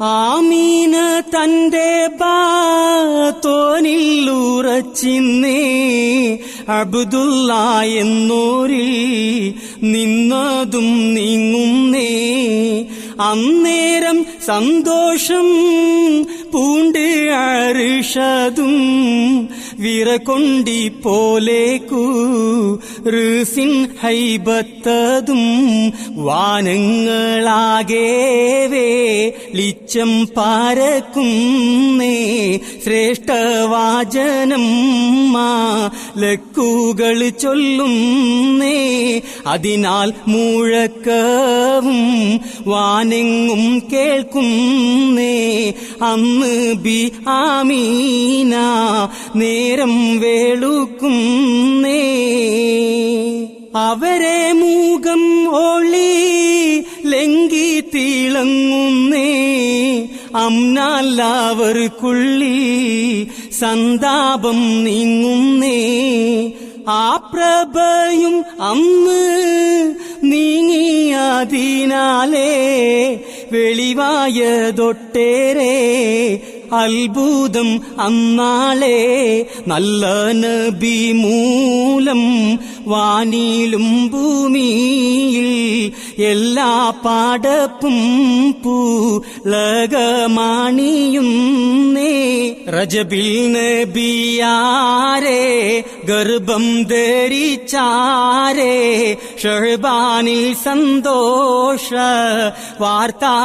ആമീന തന്റെ ബാത്തോനിൽ ഉറച്ചിന്നേ അബ്ദുള്ള എന്നോരിൽ നിന്നതും നീങ്ങുന്നേ. അന്നേരം സന്തോഷം പൂണ്ട് അരിഷതും വിറകൊണ്ടി പോലേക്കു ഋസിൻ ഹൈബത്തതും വാനങ്ങളാകേവേ ലിച്ചം പാരക്കുന്നേ ശ്രേഷ്ഠവാചനം ലക്കുകൾ ചൊല്ലുന്നേ. അതിനാൽ മുഴക്കവും വാനെങ്ങും കേൾക്കുന്നേ? അന്ന് ബി ആമീന നേരം വേളുക്കുന്നേ. അവരെ മൂകം ഒളി ലങ്കി തിളങ്ങുന്നേ. അമ്നാല്ലാവർക്കുള്ളി സന്താപം നീങ്ങുന്നേ. ആ പ്രഭയും അന്ന് നീങ്ങിയതിനാലേ വെളിവായതൊട്ടേറെ അത്ഭുതം അന്നാളെ നല്ല നബി മൂലം വാനിലും ഭൂമിയിൽ എല്ലാ പാടപ്പും പൂലകമാണിയുന്നേ. റജബിൽ നബിയാരെ ഗർഭം ധരിച്ചാരേ ഷഹബാനിൽ സന്തോഷ വാർത്താലപിച്ചോരി.